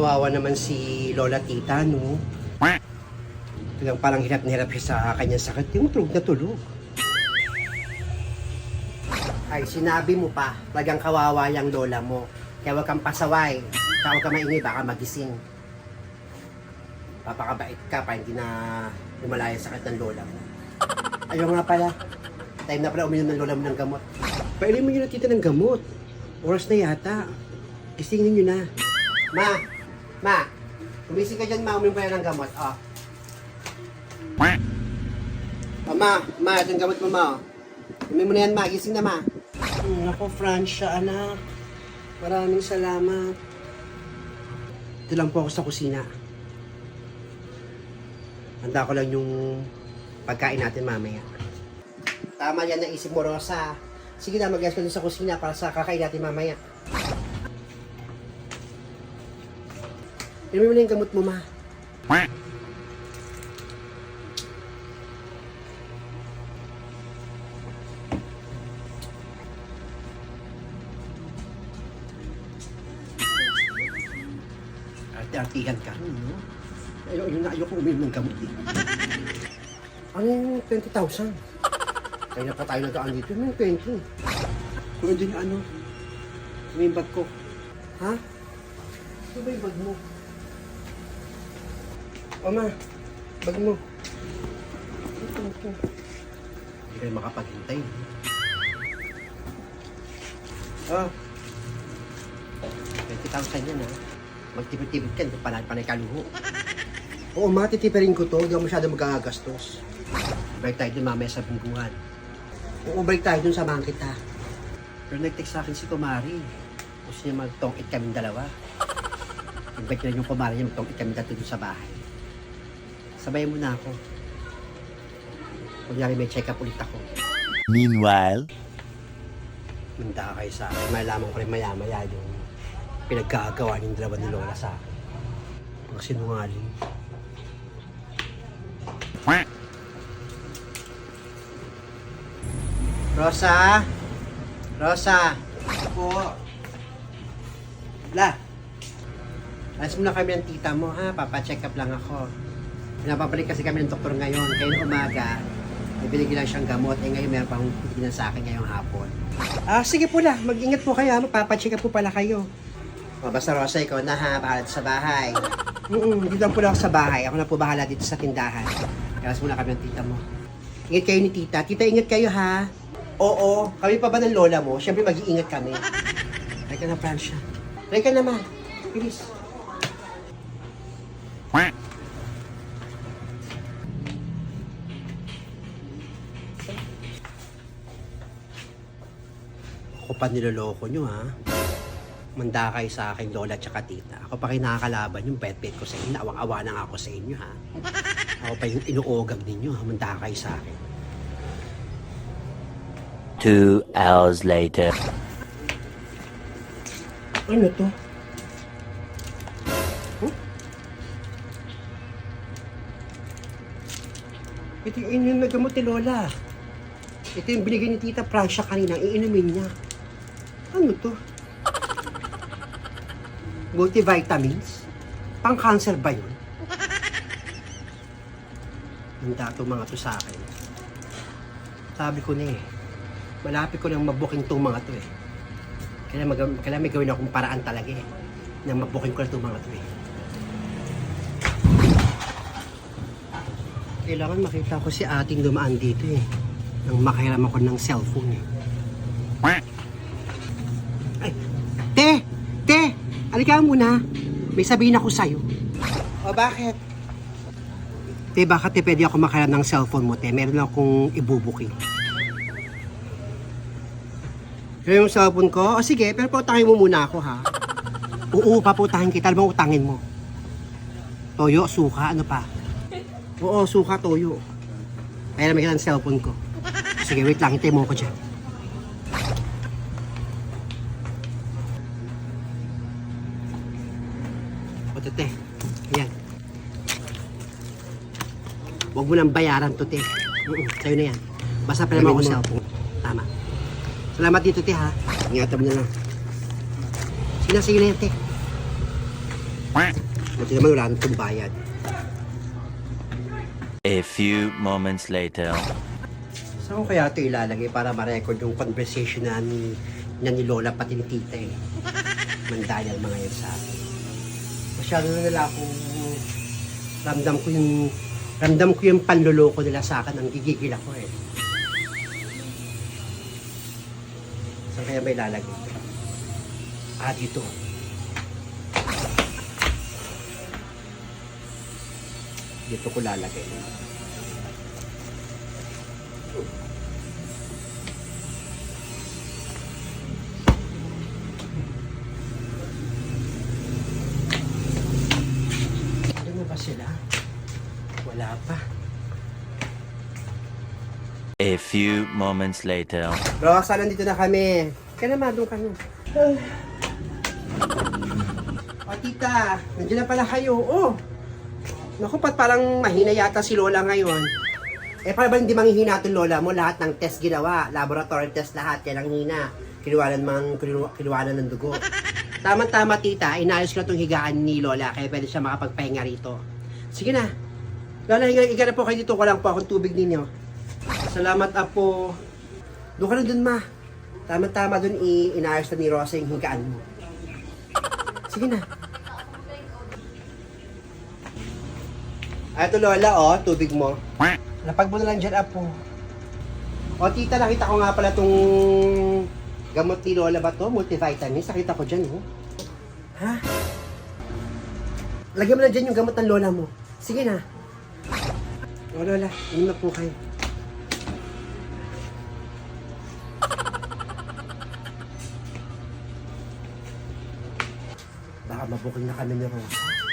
Kawawa naman si Lola Tita, no? Talagang parang hirap na hirap sa kanyang sakit. Yung tulog na tulog. Ay, sinabi mo pa, talagang kawawa yung lola mo. Kaya huwag kang pasaway. Kaya huwag kang maingay, baka magising. Papakabait ka pa, hindi na lumalaya sakit ng lola mo. Ayaw nga pala. Time na pala uminom ng lola mo ng gamot. Pailim mo yun na tita ng gamot. Oras na yata. Gisingin nyo na. Ma! Ma! Kumising ka dyan, ma. Uminom ka na ng gamot. Oh. Oh, ma, ma, itong gamot mo, ma. oh. Uminom mo na yan, ma. Gising na, ma. Hmm, ako, Francia, anak. Maraming salamat. Ito lang po ako sa kusina. Handa ko lang yung pagkain natin mamaya. Tama yan na isip mo, Rosa. Sige na, mag ka dun sa kusina para sa kakain natin mamaya. Inumin mo na yung gamot mo, ma. Arte-artihan ka rin, no? Ayaw, yun na, ayoko uminom ng gamot, eh. Ano yung 20,000? Kaya na pa tayo nagaan dito, yung 20. Kung hindi na ano, yung bag ko. Ha? Ano ba yung bag mo? Oma, bag mo. Ito, ito. Hindi kayo makapaghintay. Oh. 20,000 yan, ha? Magtipid-tipid ka, panay panay kaluho. Oo, matitipirin ko to. Hindi ako masyado magagastos. Balik tayo dun mamaya sa bungguhan. Oo, balik tayo dun sa kita. Pero nag-text sa akin si Kumari. Gusto niya mag-tong-it kaming dalawa. Invite na yung Kumari niya mag-tong-it kami dati dun sa bahay. Sabayan mo na ako. Kunyari may check-up ulit ako. Meanwhile, Manda kayo sa akin. Malaman ko rin maya-maya yung pinaggagawa ng dalawa ni Lola sa akin. Mga sinungaling. Rosa? Rosa? Po. La. Alas mo na kami ng tita mo ha. Papacheck up lang ako. Pinapabalik kasi kami ng doktor ngayon. Kaya umaga, ibinigyan lang siyang gamot. Eh ngayon meron pang bigyan sa akin ngayong hapon. Ah, sige po la. Mag-ingat po kayo. Magpapacheck up po pala kayo. O, basta Rosa, ikaw na ha. Bahala sa bahay. Mm dito lang po lang ako sa bahay. Ako na po bahala dito sa tindahan. Kaya muna kami ng tita mo. Ingat kayo ni tita. Tita, ingat kayo ha. Oo, kami pa ba ng lola mo? Siyempre mag-iingat kami. Try ka na, Francia. Try ka naman. Bilis. Ako pa niloloko nyo, ha? Manda kayo sa akin, lola at tita. Ako pa kayo nakakalaban yung pet-pet ko sa inyo. Awang-awa na ako sa inyo, ha? Ako pa yung inuogag ninyo, ha? Manda kayo sa akin. two hours later. Ano to? Huh? Ito yung inumin na gamot ni Lola. Ito yung binigay ni Tita Francia kanina, iinumin niya. Ano to? Multivitamins? Pang-cancer ba yun? Handa to mga to sa akin. Sabi ko na eh, malapit ko nang mabuking tong mga to eh. Kaya, mag, kaya may gawin akong paraan talaga eh. Na mabuking ko na itong mga to eh. Kailangan makita ko si ating dumaan dito eh. Nang makahiram ako ng cellphone eh. Ay, te! Te! Alika muna. May sabihin ako sa'yo. O bakit? Te, baka te pwede ako makahiram ng cellphone mo, te. Meron akong ibubuking. Kaya yung cellphone ko? O sige, pero pautangin mo muna ako ha. Oo, paputahin kita. Alam mo, utangin mo. Toyo, suka, ano pa? Oo, suka, toyo. Kaya naman kita ng cellphone ko. Sige, wait lang. Hintay mo ako dyan. O, tete. Ayan. Huwag mo nang bayaran to, te. Oo, sa'yo na yan. Basta pala mo ako cellphone. Tama. Salamat dito, te, ha. Ingatan mo na lang. Sige na, sige na yan, te. Buti naman wala nang bayad. A few moments later. Saan ko kaya ito ilalagay para ma-record yung conversation na ni, na ni Lola pati ni Tita eh. Mandaya mga yan sa akin. Masyado na nila akong ramdam ko yung ramdam ko yung panluloko nila sa akin. Ang gigigil ako eh. Saan kaya may ilalagay? Ah, dito. Dito ko lalagay. Wala pa. A few moments later. Rosa, nandito na kami. Kaya naman, doon ka na. O, tita, nandiyan na pala kayo. Oh, naku, pat parang mahina yata si Lola ngayon. Eh, para ba hindi manghihina itong Lola mo? Lahat ng test ginawa. Laboratory test lahat. Kaya lang hina. Kinuwanan, mang, kinuwa- kinuwanan ng dugo. Tama-tama, tita. Inayos ko na itong higaan ni Lola. Kaya pwede siya makapagpahinga rito. Sige na. Lola, higa, higa na po kayo dito. Walang po akong tubig ninyo. Salamat, Apo. Doon ka na dun, ma. Tama-tama dun, i inayos na ni Rosa yung higaan mo. Sige na. Ah, ito, Lola, oh, tubig mo. Lapag mo na lang dyan, Apo. O, tita, nakita ko nga pala tong gamot ni Lola ba to? Multivitamins. Nakita ko dyan, oh. Ha? Lagyan mo na dyan yung gamot ng Lola mo. Sige na. O, Lola, inom na po kayo. Baka mabukol na kami ni Rosa.